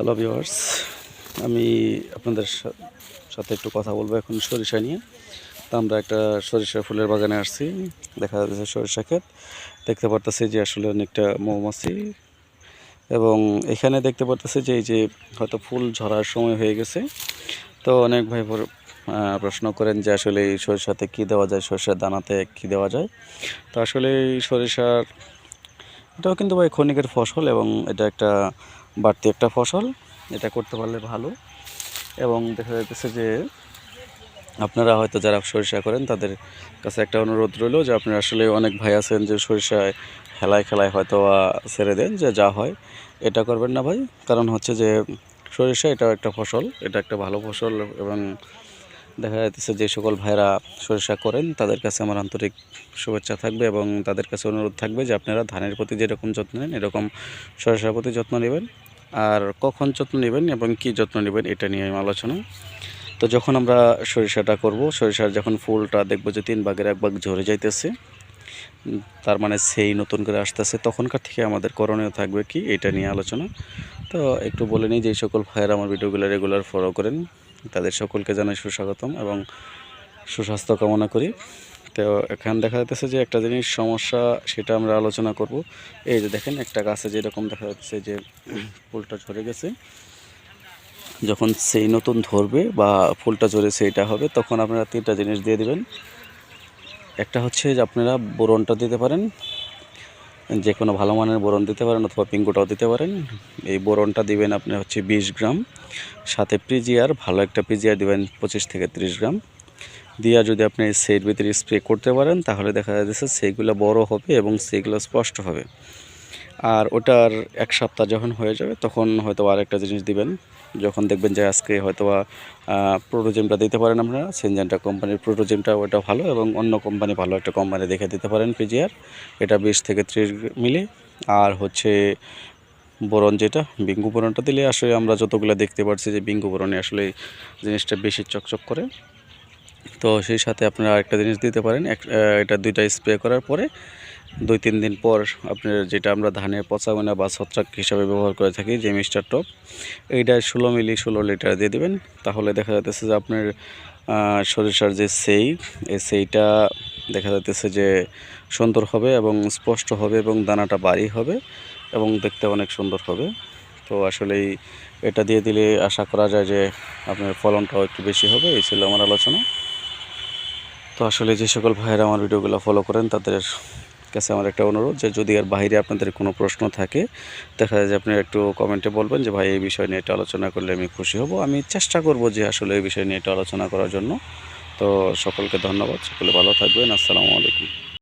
Hello viewers আমি আপনাদের সাথে একটু কথা বলব এখন সরিষা নিয়ে। তো আমরা একটা সরিষা ফুলের বাগানে আসছি। দেখা যাচ্ছে সরিষা ক্ষেত। দেখতে পারতেছি যে আসলে অনেকটা মৌমাছি। এবং এখানে দেখতে পারতেছি যে এই যে হয়তো ফুল ঝরার সময় হয়ে গেছে। তো অনেক ভাই প্রশ্ন করেন যে আসলে এই সরিষাতে কী দেওয়া যায়? সরিষার দানাতে কী দেওয়া যায়? তো আসলে এই সরিষার, এটাও কিন্তু ভাই ক্ষণিকের ফসল এবং এটা একটা বাড়তি একটা ফসল, এটা করতে পারলে ভালো। এবং দেখা যাচ্ছে যে আপনারা হয়তো যারা সরিষা করেন, তাদের কাছে একটা অনুরোধ রইল যে আপনারা আসলে অনেক ভাই আছেন যে সরিষায় খেলায় খেলায় হয়তো ছেড়ে দেন, যে যা হয়, এটা করবেন না ভাই। কারণ হচ্ছে যে সরিষা এটাও একটা ফসল, এটা একটা ভালো ফসল এবং দেখা যাচ্ছে যে সকল ভাইরা সরিষা করেন, তাদের কাছে আমার আন্তরিক শুভেচ্ছা থাকবে এবং তাদের কাছে অনুরোধ থাকবে যে আপনারা ধানের প্রতি যেরকম যত্ন নেন, এরকম সরিষার প্রতি যত্ন নেবেন। আর কখন যত্ন নেবেন এবং কি যত্ন নেবেন, এটা নিয়ে আমি আলোচনা। তো যখন আমরা সরিষাটা করব, সরিষার যখন ফুলটা দেখব যে তিন ভাগের এক ভাগ ঝরে যাইতেছে, তার মানে সেই নতুন করে আসতেছে, তখনকার থেকে আমাদের করণীয় থাকবে কি, এটা নিয়ে আলোচনা। তো একটু বলে নিই যে সকল ভাইয়েরা আমার ভিডিওগুলো রেগুলার ফলো করেন। তাদের সকলকে জানাই সুস্বাগতম এবং সুস্বাস্থ্য কামনা করি। তো এখানে দেখা যাচ্ছে যে একটা জিনিস সমস্যা, সেটা আমরা আলোচনা করব। এই যে দেখেন, একটা গাছে যেরকম দেখা যাচ্ছে যে ফুলটা ঝরে গেছে, যখন সেই নতুন ধরবে বা ফুলটা ঝরে সেইটা হবে, তখন আপনারা তিনটা জিনিস দিয়ে দিবেন। একটা হচ্ছে যে আপনারা বোরনটা দিতে পারেন যে কোনো ভালো মানের বোরন দিতে পারেন অথবা পিঙ্কুটাও দিতে পারেন। এই বোরনটা দিবেন আপনি হচ্ছে বিশ গ্রাম। সাথে পিজিয়ার ভালো একটা পিজিয়ার দিবেন পঁচিশ থেকে তিরিশ গ্রাম। দিয়া যদি আপনি সেইর ভিতরে স্প্রে করতে পারেন, তাহলে দেখা যাচ্ছে সেইগুলো বড় হবে এবং সেইগুলো স্পষ্ট হবে। আর ওটার এক সপ্তাহ যখন হয়ে যাবে, তখন হয়তো আরেকটা জিনিস দিবেন। যখন দেখবেন যে আজকে হয়তো প্রোটোজিমটা দিতে পারেন আপনারা সেনজেন্টা কোম্পানির প্রোটোজিমটা ওটা ভালো এবং অন্য কোম্পানি ভালো একটা কোম্পানি দেখে দিতে পারেন পিজিআর এটা বিশ থেকে ত্রিশ মিলি। আর হচ্ছে বোরন যেটা, বিঙ্গু বোরনটা দিলে আসলে আমরা যতগুলো দেখতে পাচ্ছি যে বিঙ্গু বোরনে আসলে জিনিসটা বেশি চকচক করে। তো সেই সাথে আপনারা আরেকটা জিনিস দিতে পারেন এটা দুইটা স্প্রে করার পরে দুই তিন দিন পর আপনার যেটা আমরা ধানের পচা পচাগোনা বা ছত্রাক হিসাবে ব্যবহার করে থাকি, যে মিস্টার টপ, এইটা ষোলো মিলি ষোলো লিটার দিয়ে দেবেন। তাহলে দেখা যাচ্ছে যে আপনার সরিষার যে সেই, এই সেইটা দেখা যাচ্ছে যে সুন্দর হবে এবং স্পষ্ট হবে এবং দানাটা বাড়ি হবে এবং দেখতে অনেক সুন্দর হবে। তো আসলেই এটা দিয়ে দিলে আশা করা যায় যে আপনার ফলনটাও একটু বেশি হবে, এই ছিল আমার আলোচনা। তো আসলে যে সকল ভাইয়েরা আমার ভিডিওগুলো ফলো করেন, তাদের কাছে আমার একটা অনুরোধ যে যদি আর বাইরে আপনাদের কোনো প্রশ্ন থাকে, দেখা যায় যে আপনি একটু কমেন্টে বলবেন যে, ভাই, এই বিষয় নিয়ে একটু আলোচনা করলে আমি খুশি হব। আমি চেষ্টা করব যে আসলে এই বিষয় নিয়ে একটু আলোচনা করার জন্য। তো সকলকে ধন্যবাদ। সকলে ভালো থাকবেন। আসসালামু আলাইকুম।